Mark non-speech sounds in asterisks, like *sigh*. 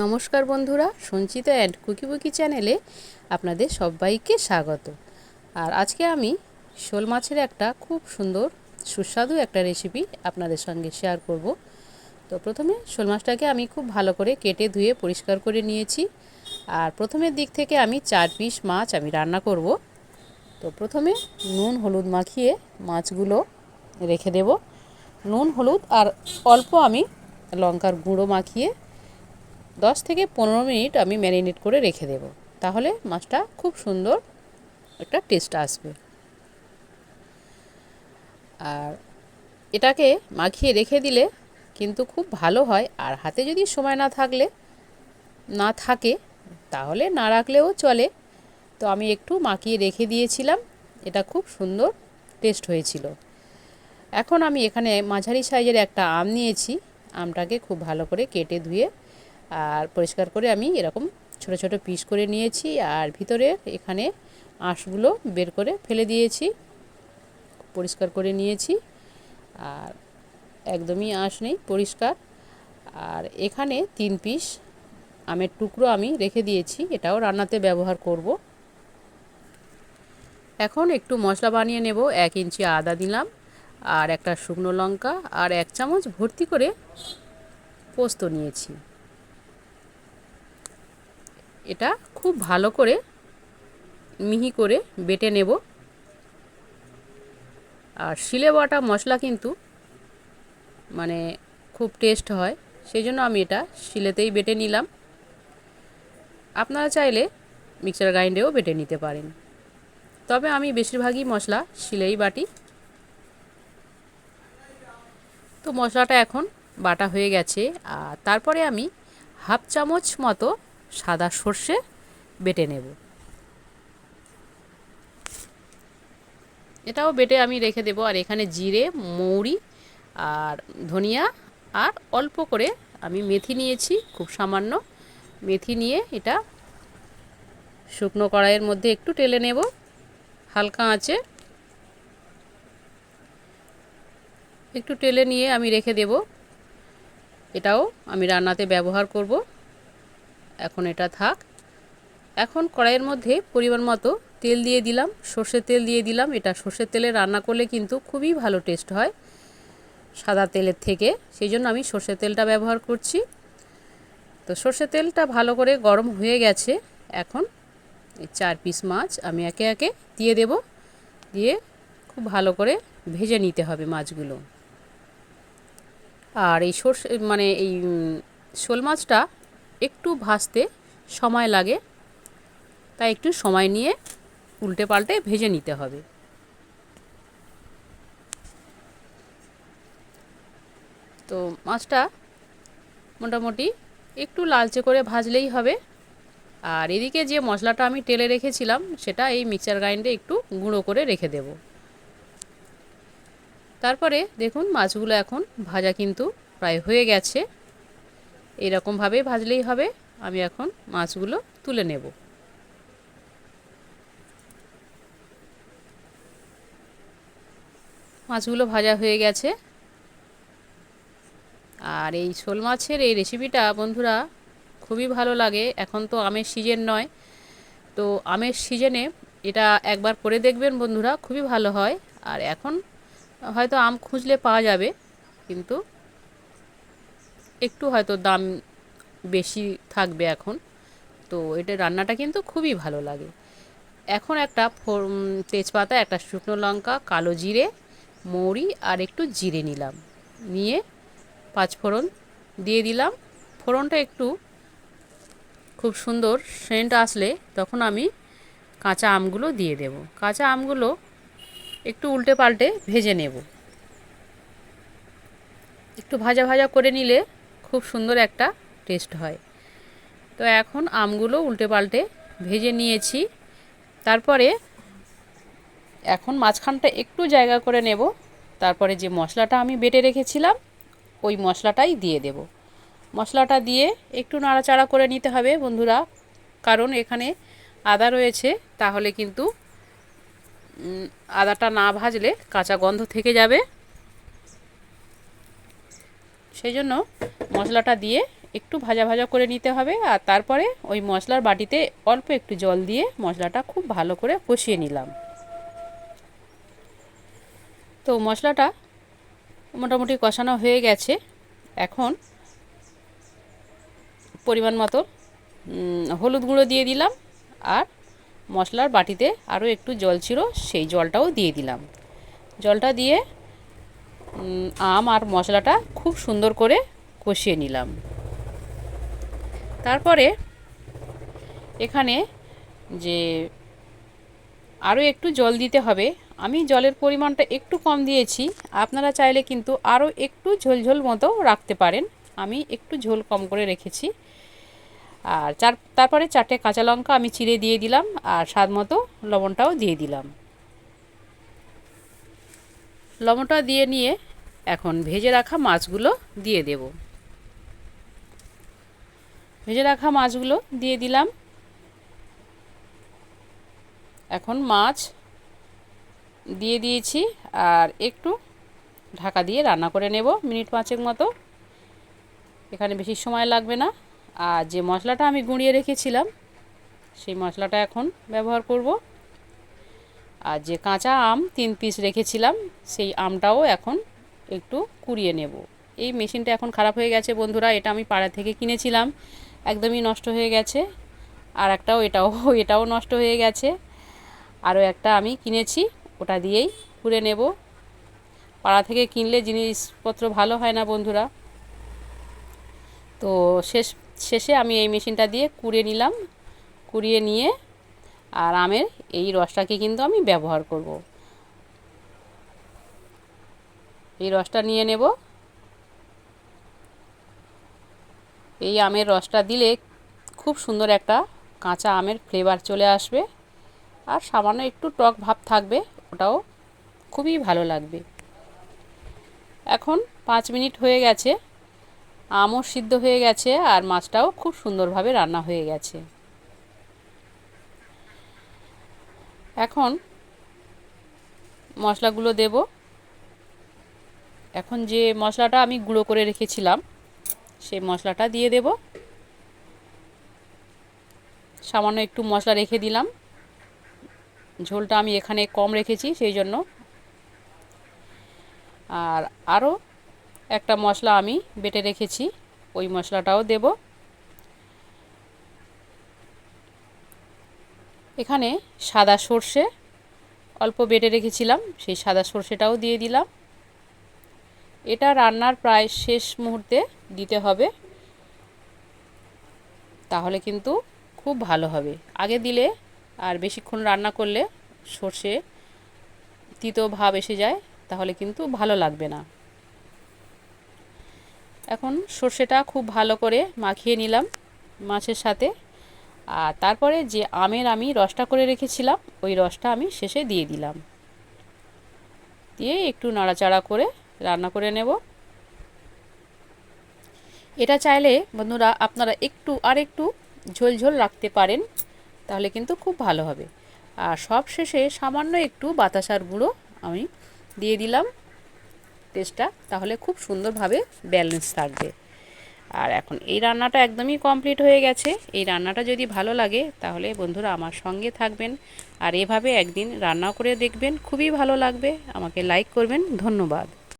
নমস্কার বন্ধুরা, Sanchita and cookie বুকি চ্যানেলে আপনাদের সবাইকে স্বাগত। আর আজকে আমি শোল মাছের একটা খুব সুন্দর, সুস্বাদু একটা রেসিপি আপনাদের সঙ্গে শেয়ার করব। তো প্রথমে শোল মাছটাকে আমি খুব ভালো করে কেটে ধুয়ে পরিষ্কার করে নিয়েছি। আর প্রথমের দিক থেকে আমি চার পিস মাছ আমি রান্না করব। তো প্রথমে নুন, হলুদ মাখিয়ে মাছগুলো রেখে দেব। নুন, হলুদ আর অল্প আমি লঙ্কার গুঁড়ো মাখিয়ে দশ থেকে পনেরো মিনিট আমি ম্যারিনেট করে রেখে দেব। তাহলে মাছটা খুব সুন্দর একটা টেস্ট আসবে। আর এটাকে মাখিয়ে রেখে দিলে কিন্তু খুব ভালো হয়। আর হাতে যদি সময় না থাকলে, না থাকে, তাহলে না রাখলেও চলে। তো আমি একটু মাখিয়ে রেখে দিয়েছিলাম। এটা খুব সুন্দর টেস্ট হয়েছিল। এখন আমি এখানে মাঝারি সাইজের একটা আম নিয়েছি। আমটাকে খুব ভালো করে কেটে ধুয়ে আর পরিষ্কার করে আমি এরকম ছোট ছোট পিস করে নিয়েছি আর ভিতরে এখানে আঁশগুলো বের করে ফেলে দিয়েছি, পরিষ্কার করে নিয়েছি। আর একদমই আঁশ নেই, পরিষ্কার। আর এখানে তিন পিস আমের টুকরো আমি রেখে দিয়েছি, এটাও রান্নাতে ব্যবহার করব। এখন একটু মশলা বানিয়ে নেব, এক ইঞ্চি আদা দিলাম আর একটা শুকনো লঙ্কা আর এক চামচ ভর্তি করে পোস্ত নিয়েছি। এটা খুব ভালো করে মিহি করে বেটে নেব। আর শিলে বাটা মশলা কিন্তু মানে খুব টেস্ট হয় সেই জন্য আমি এটা শিলেতেই বেটে নিলাম। আপনারা চাইলে মিক্সার গ্রাইন্ডেও বেটে নিতে পারেন। তবে আমি বেশিরভাগই মশলা শিলেই বাটি। তো মশলাটা এখন বাটা হয়ে গেছে, আর তারপরে আমি হাফ চামচ মতো সাদা সর্ষে বেটে নেব। এটাও বেটে আমি রেখে দেবো, আর এখানে জিরে, মৌরি আর ধনিয়া আর অল্প করে আমি মেথি নিয়েছি, খুব সামান্য মেথি নিয়ে এটা শুকনো কড়াইয়ের মধ্যে একটু টেলে নেব, হালকা আঁচে। একটু টেলে নিয়ে আমি রেখে দেব, এটাও আমি রান্নাতে ব্যবহার করব। এখন এটা থাক। এখন কড়াইয়ের মধ্যে পরিমাণ মতো তেল দিয়ে দিলাম। সর্ষের তেল দিয়ে দিলাম। এটা সর্ষের তেলে রান্না করলে কিন্তু খুবই ভালো টেস্ট হয় সাদা তেলের থেকে। সেই জন্য আমি সর্ষের তেলটা ব্যবহার করছি। তো সর্ষের তেলটা ভালো করে গরম হয়ে গেছে। এখন এই চার পিস মাছ আমি একে একে দিয়ে দেব। দিয়ে খুব ভালো করে ভেজে নিতে হবে মাছগুলো। আর এই সর্ষে মানে এই শোল মাছটা একটু ভাজতে সময় লাগে। তাই একটু সময় নিয়ে উল্টে পাল্টে ভেজে নিতে হবে। তো মাছটা মোটামুটি একটু লালচে করে ভাজলেই হবে। আর এদিকে যে মশলাটা আমি টেলে রেখেছিলাম, সেটা এই মিক্সার গ্রাইন্ডে একটু গুঁড়ো করে রেখে দেব। তারপরে দেখুন, মাছগুলো এখন ভাজা কিন্তু প্রায় হয়ে গেছে। এরকমভাবে ভাজলেই হবে। আমি এখন মাছগুলো তুলে নেব। মাছগুলো ভাজা হয়ে গেছে। আর এই শোল মাছের এই রেসিপিটা বন্ধুরা, খুবই ভালো লাগে। এখন তো আমের সিজন নয়। তো আমের সিজনে এটা একবার করে দেখবেন, বন্ধুরা, খুবই ভালো হয়। আর এখন হয়তো আম খুঁজলে পাওয়া যাবে, কিন্তু একটু হয়তো দাম বেশি থাকবে এখন। তো এটা রান্নাটা কিন্তু খুবই ভালো লাগে। এখন একটা তেজপাতা, একটা শুকনো লঙ্কা, কালো জিরে, মৌরি আর একটু জিরে নিলাম। নিয়ে পাঁচ ফোড়ন দিয়ে দিলাম। ফোড়নটা একটু খুব সুন্দর সেন্ট আসলে তখন আমি কাঁচা আমগুলো দিয়ে দেব। কাঁচা আমগুলো একটু উল্টে পাল্টে ভেজে নেব। একটু ভাজা ভাজা করে নিলে খুব সুন্দর একটা টেস্ট হয়। তো এখন আমগুলো উল্টে পাল্টে ভেজে নিয়েছি। তারপরে এখন মাঝখানটা একটু জায়গা করে নেব। তারপরে যে মশলাটা আমি বেটে রেখেছিলাম, ওই মশলাটাই দিয়ে দেব। মশলাটা দিয়ে একটু নাড়াচাড়া করে নিতে হবে বন্ধুরা, কারণ এখানে আদা রয়েছে, তাহলে কিন্তু আদাটা না ভাজলে কাঁচা গন্ধ থেকে যাবে। সেই জন্য মশলাটা দিয়ে একটু ভাজা ভাজা করে নিতে হবে আর তারপরে ওই মশলার বাটিতে অল্প একটু জল দিয়ে মশলাটা খুব ভালো করে কষিয়ে নিলাম। তো মশলাটা মোটামুটি কষানো হয়ে গেছে। এখন পরিমাণ মতো হলুদ গুঁড়ো দিয়ে দিলাম আর মশলার বাটিতে আরও একটু জল ছিল, সেই জলটাও দিয়ে দিলাম। জলটা দিয়ে আম আর মশলাটা খুব সুন্দর করে কষিয়ে নিলাম। তারপরে এখানে যে আরও একটু জল দিতে হবে, আমি জলের পরিমাণটা একটু কম দিয়েছি, আপনারা চাইলে কিন্তু আরও একটু ঝোলঝোল মতো রাখতে পারেন, আমি একটু ঝোল কম করে রেখেছি। আর চার, তারপরে চারটে কাঁচা লঙ্কা আমি চিড়ে দিয়ে দিলাম, আর স্বাদ মতো লবণটাও দিয়ে দিলাম। লবণটা দিয়ে নিয়ে এখন ভেজে রাখা মাছগুলো দিয়ে দেব। ভেজে রাখা মাছগুলো দিয়ে দিলাম। এখন মাছ দিয়ে দিয়েছি আর একটু ঢাকা দিয়ে রান্না করে নেব মিনিট পাঁচেক মতো। এখানে বেশি সময় লাগবে না। আর যে মশলাটা আমি গুঁড়িয়ে রেখেছিলাম, সেই মশলাটা এখন ব্যবহার করব। আর যে কাঁচা আম তিন পিস রেখেছিলাম, সেই আমটাও এখন একটু কুড়িয়ে নেব। এই মেশিনটা এখন খারাপ হয়ে গেছে বন্ধুরা, এটা আমি পাড়া থেকে কিনেছিলাম, একদমই নষ্ট হয়ে গেছে। আর একটাও এটাও *laughs* এটাও নষ্ট হয়ে গেছে। আরও একটা আমি কিনেছি, ওটা দিয়েই কুড়ে নেব। পাড়া থেকে কিনলে জিনিসপত্র ভালো হয় না বন্ধুরা। তো শেষ, শেষে আমি এই মেশিনটা দিয়ে কুড়ে নিলাম। কুড়িয়ে নিয়ে আর আমের এই রসটাকে কিন্তু আমি ব্যবহার করব। এই রসটা নিয়ে নেব। এই আমের রসটা দিলে খুব সুন্দর একটা কাঁচা আমের ফ্লেভার চলে আসবে। আর সামান্য একটু টক ভাব থাকবে, ওটাও খুবই ভালো লাগবে। এখন পাঁচ মিনিট হয়ে গেছে, আমও সিদ্ধ হয়ে গেছে আর মাছটাও খুব সুন্দরভাবে রান্না হয়ে গেছে। এখন মশলাগুলো দেব। এখন যে মশলাটা আমি গুঁড়ো করে রেখেছিলাম, সেই মশলাটা দিয়ে দেব। সামান্য একটু মশলা রেখে দিলাম। ঝোলটা আমি এখানে কম রেখেছি, সেই জন্য। আর আরও একটা মশলা আমি বেটে রেখেছি, ওই মশলাটাও দেব। এখানে সাদা সর্ষে, অল্প বেটে রেখেছিলাম, সেই সাদা সর্ষেটাও দিয়ে দিলাম। এটা রান্নার প্রায় শেষ মুহূর্তে দিতে হবে। তাহলে কিন্তু খুব ভালো হবে। আগে দিলে আর বেশিক্ষণ রান্না করলে সর্ষে তিতো ভাব এসে যায়, তাহলে কিন্তু ভালো লাগবে না। এখন সর্ষেটা খুব ভালো করে মাখিয়ে নিলাম মাছের সাথে। আর তারপরে যে আমের আমি রসটা করে রেখেছিলাম, ওই রসটা আমি শেষে দিয়ে দিলাম। দিয়ে একটু নাড়াচাড়া করে রান্না করে নেব। এটা চাইলে বন্ধুরা আপনারা একটু আর একটু ঝোল ঝোল রাখতে পারেন, তাহলে কিন্তু খুব ভালো হবে। আর সব শেষে সামান্য একটু বাতাসার গুঁড়ো আমি দিয়ে দিলাম। টেস্টটা তাহলে খুব সুন্দরভাবে ব্যালেন্স থাকবে। আর এখন এই রান্নাটা একদমই কমপ্লিট হয়ে গেছে। এই রান্নাটা যদি ভালো লাগে, তাহলে বন্ধুরা আমার সঙ্গে থাকবেন। আর এভাবে একদিন রান্না করে দেখবেন, খুবই ভালো লাগবে। আমাকে লাইক করবেন, ধন্যবাদ।